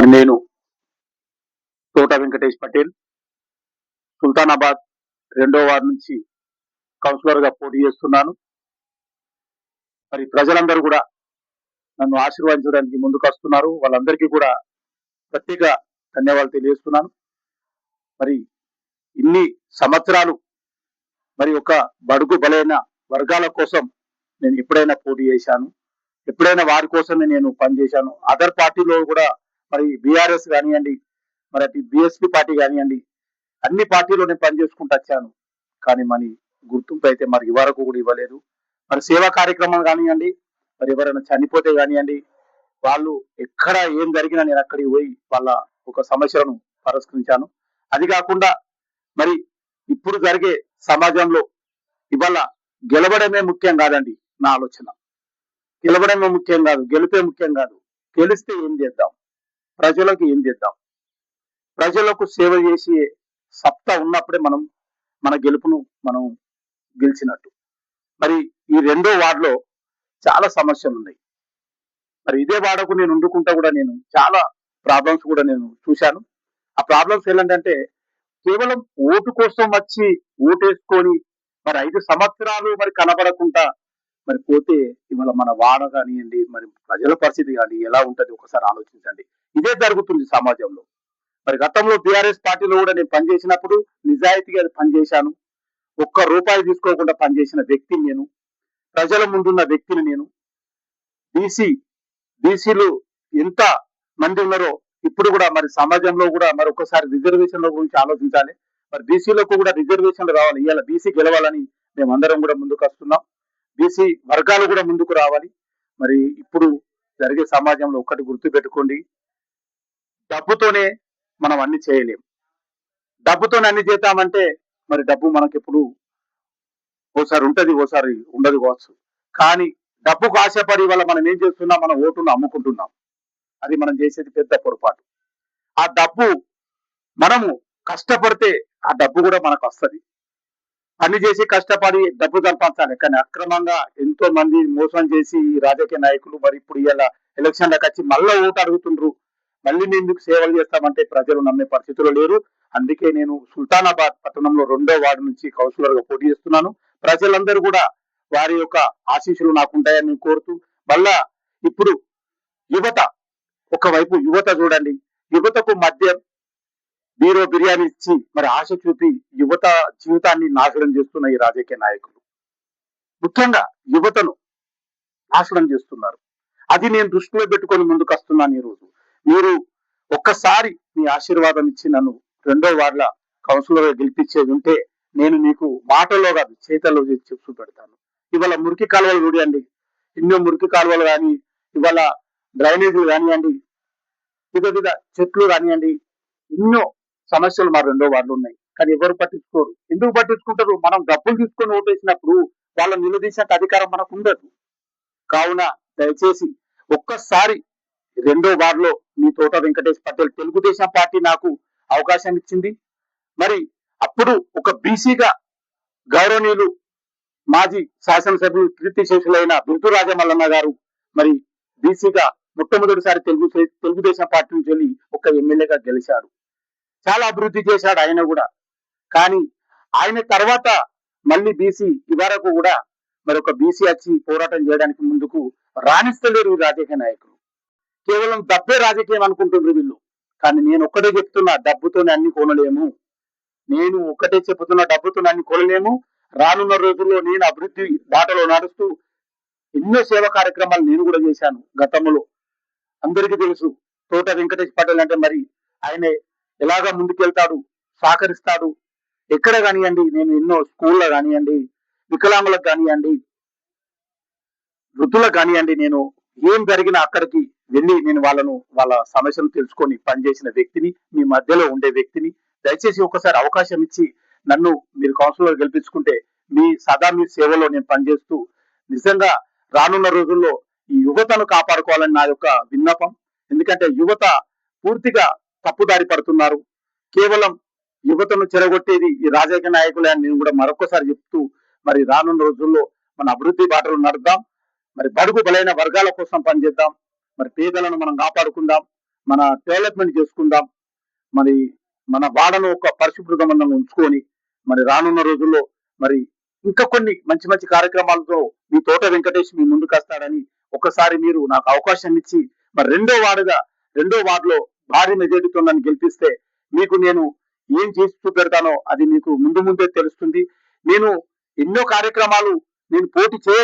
మరి నేను తోట వెంకటేష్ పటేల్. సుల్తానాబాద్ రెండో వార్డు నుంచి కౌన్సిలర్గా పోటీ చేస్తున్నాను. మరి ప్రజలందరూ కూడా నన్ను ఆశీర్వదించడానికి ముందుకు వస్తున్నారు. వాళ్ళందరికీ కూడా ప్రత్యేక ధన్యవాదాలు తెలియజేస్తున్నాను. మరి ఇన్ని సంవత్సరాలు మరి ఒక బడుగు బలైన వర్గాల కోసం నేను ఎప్పుడైనా పోటీ చేశాను. ఎప్పుడైనా వారి కోసమే నేను పనిచేశాను. అదర్ పార్టీలో కూడా మరి బీఆర్ఎస్ కానివ్వండి మరి అటు బిఎస్పీ పార్టీ కానివ్వండి అన్ని పార్టీలో నేను పనిచేసుకుంటూ వచ్చాను. కానీ మరి గుర్తింపు అయితే మరి ఇవరకు కూడా ఇవ్వలేదు. మరి సేవా కార్యక్రమం కానివ్వండి మరి ఎవరైనా చనిపోతే కానివ్వండి వాళ్ళు ఎక్కడ ఏం జరిగినా నేను అక్కడికి పోయి వాళ్ళ ఒక సమస్యలను పరిష్కరించాను. అది కాకుండా మరి ఇప్పుడు జరిగే సమాజంలో ఇవాళ గెలవడమే ముఖ్యం కాదండి నా ఆలోచన. గెలవడమే ముఖ్యం కాదు గెలిపే ముఖ్యం కాదు. గెలిస్తే ఏం చేద్దాం? ప్రజలకు ఏం చేద్దాం? ప్రజలకు సేవ చేసి సత్తా ఉన్నప్పుడే మనం మన గెలుపును మనం గెలిచినట్టు. మరి ఈ రెండో వార్డులో చాలా సమస్యలు ఉన్నాయి. మరి ఇదే వాడకు నేను వండుకుంటా కూడా నేను చాలా ప్రాబ్లమ్స్ కూడా నేను చూశాను. ఆ ప్రాబ్లమ్స్ ఏంటంటే కేవలం ఓటు కోసం వచ్చి ఓటేసుకొని మరి ఐదు సంవత్సరాలు మరి కనబడకుండా మరి పోతే ఇవాళ మన వాడ కానివ్వండి మరి ప్రజల పరిస్థితి కానీ ఎలా ఉంటుంది ఒకసారి ఆలోచించండి. ఇదే జరుగుతుంది సమాజంలో. మరి గతంలో బీఆర్ఎస్ పార్టీలో కూడా నేను పనిచేసినప్పుడు నిజాయితీగా పనిచేశాను. ఒక్క రూపాయి తీసుకోకుండా పనిచేసిన వ్యక్తిని నేను ప్రజల ముందున్న వ్యక్తిని నేను బీసీ బీసీలు ఎంత మంది ఉన్నారో ఇప్పుడు కూడా మరి సమాజంలో కూడా మరి ఒకసారి రిజర్వేషన్ల గురించి ఆలోచించాలి. మరి బీసీలకు కూడా రిజర్వేషన్లు రావాలి. ఇవాళ బీసీ గెలవాలని మేమందరం కూడా ముందుకు వస్తున్నాం. బీసీ వర్గాలు కూడా ముందుకు రావాలి. మరి ఇప్పుడు జరిగే సమాజంలో ఒక్కటి గుర్తు పెట్టుకోండి డబ్బుతోనే మనం అన్ని చేయలేం. డబ్బుతోనే అన్ని చేద్దామంటే మరి డబ్బు మనకి ఎప్పుడు ఓసారి ఉంటుంది ఓసారి ఉండదు కావచ్చు. కానీ డబ్బుకు ఆశపడి వల్ల మనం ఏం చేస్తున్నాం? మన ఓటును అమ్ముకుంటున్నాం. అది మనం చేసేది పెద్ద పొరపాటు. ఆ డబ్బు మనము కష్టపడితే ఆ డబ్బు కూడా మనకు వస్తది. పని చేసి కష్టపడి డబ్బు సంపాదించాలి. కానీ అక్రమంగా ఎంతో మంది మోసం చేసి ఈ రాజకీయ నాయకులు మరి ఇప్పుడు ఇలా ఎలక్షన్లకు వచ్చి మళ్ళా ఓటు అడుగుతుండ్రు. మళ్ళీ మేము సేవలు చేస్తామంటే ప్రజలు నమ్మే పరిస్థితులు లేరు. అందుకే నేను సుల్తానాబాద్ పట్టణంలో రెండో వార్డు నుంచి కౌన్సిలర్గా పోటీ చేస్తున్నాను. ప్రజలందరూ కూడా వారి యొక్క ఆశీస్సులు నాకు ఉంటాయని నేను కోరుతూ మళ్ళా ఇప్పుడు యువత ఒకవైపు యువత చూడండి. యువతకు మధ్య బీరో బిర్యానీ ఇచ్చి మరి ఆశ చూపి యువత జీవితాన్ని నాశనం చేస్తున్న ఈ రాజకీయ నాయకులు. ముఖ్యంగా యువతను నాశనం చేస్తున్నారు. అది నేను దృష్టిలో పెట్టుకొని ముందుకు వస్తున్నాను ఈరోజు. రోజు మీరు ఒక్కసారి మీ ఆశీర్వాదం ఇచ్చి నన్ను రెండో వార్డుల కౌన్సిలర్ గెలిపించేది ఉంటే నేను మీకు మాటల్లో కాదు చేతల్లో చెప్పు పెడతాను. ఇవాళ మురికి కాలువలు చూడండి. ఎన్నో మురికి కాలువలు కానీ ఇవాళ డ్రైనేజీలు కానివ్వండి విధ విధ చెట్లు కానివ్వండి ఎన్నో సమస్యలు మా రెండో వాళ్ళు ఉన్నాయి. కానీ ఎవరు పట్టించుకోరు. ఎందుకు పట్టించుకుంటారు? మనం డబ్బులు తీసుకొని ఓటేసినప్పుడు వాళ్ళని నిలదీసే అధికారం మనకు ఉండదు. కావున దయచేసి ఒక్కసారి రెండో వార్లో మీ తోట వెంకటేష్ పటేల్ తెలుగుదేశం పార్టీ నాకు అవకాశం ఇచ్చింది. మరి అప్పుడు ఒక బీసీగా గౌరవనీయులు మాజీ శాసనసభ్యులు కీర్తి శేషులైన బిందు రాజమల్లన్న గారు మరి బీసీగా మొట్టమొదటిసారి తెలుగు తెలుగుదేశం పార్టీ నుంచి వెళ్ళి ఒక ఎమ్మెల్యేగా గెలిచారు. చాలా అభివృద్ధి చేశాడు ఆయన కూడా. కానీ ఆయన తర్వాత మళ్ళీ బీసీ ఇవరకు కూడా మరి ఒక బీసీ వచ్చి పోరాటం చేయడానికి ముందుకు రాణిస్తలేరు రాజకీయ నాయకులు. కేవలం డబ్బే రాజకీయం అనుకుంటున్నారు వీళ్ళు. కానీ నేను ఒక్కటే చెప్తున్నా డబ్బుతోనే అన్ని కొనలేము. నేను ఒక్కటే చెప్తున్నా డబ్బుతో అన్ని కొనలేము. రానున్న రోజుల్లో నేను అభివృద్ధి బాటలో నడుస్తూ ఎన్నో సేవా కార్యక్రమాలు నేను కూడా చేశాను గతంలో. అందరికీ తెలుసు తోట వెంకటేష్ పటేల్ అంటే మరి ఆయన ఎలాగా ముందుకెళ్తాడు? సహకరిస్తాడు? ఎక్కడ కానివ్వండి నేను ఎన్నో స్కూల్లో కానివ్వండి వికలాంగులకు కానివ్వండి వృద్ధులకు కానివ్వండి నేను ఏం జరిగినా అక్కడికి వెళ్ళి నేను వాళ్ళను వాళ్ళ సమస్యలు తెలుసుకొని పనిచేసిన వ్యక్తిని మీ మధ్యలో ఉండే వ్యక్తిని దయచేసి ఒకసారి అవకాశం ఇచ్చి నన్ను మీరు కౌన్సిలర్ గెలిపించుకుంటే మీ సదా మీ సేవలో నేను పనిచేస్తూ నిజంగా రానున్న రోజుల్లో ఈ యువతను కాపాడుకోవాలని నా యొక్క విన్నపం. ఎందుకంటే యువత పూర్తిగా తప్పుదారి పడుతున్నారు. కేవలం యువతను చెరగొట్టేది ఈ రాజకీయ నాయకులే అని నేను కూడా మరొకసారి చెప్తూ మరి రానున్న రోజుల్లో మన అభివృద్ధి బాటలు నడుద్దాం. మరి బడుగు బలైన వర్గాల కోసం పనిచేద్దాం. మరి పేదలను మనం కాపాడుకుందాం. మన డెవలప్మెంట్ చేసుకుందాం. మరి మన వాడను ఒక పరిశుభ్రతంగా ఉంచుకొని మరి రానున్న రోజుల్లో మరి ఇంకా కొన్ని మంచి మంచి కార్యక్రమాలతో మీ తోట వెంకటేష్ మీ ముందుకు వస్తాడని ఒకసారి మీరు నాకు అవకాశం ఇచ్చి మరి రెండో వార్డుగా రెండో వార్డులో భారీ మెజారిటీతో నన్ను గెలిపిస్తే మీకు నేను ఏం చేసి చూపెడతానో అది మీకు ముందు ముందే తెలుస్తుంది. నేను ఎన్నో కార్యక్రమాలు నేను పోటీ చేయ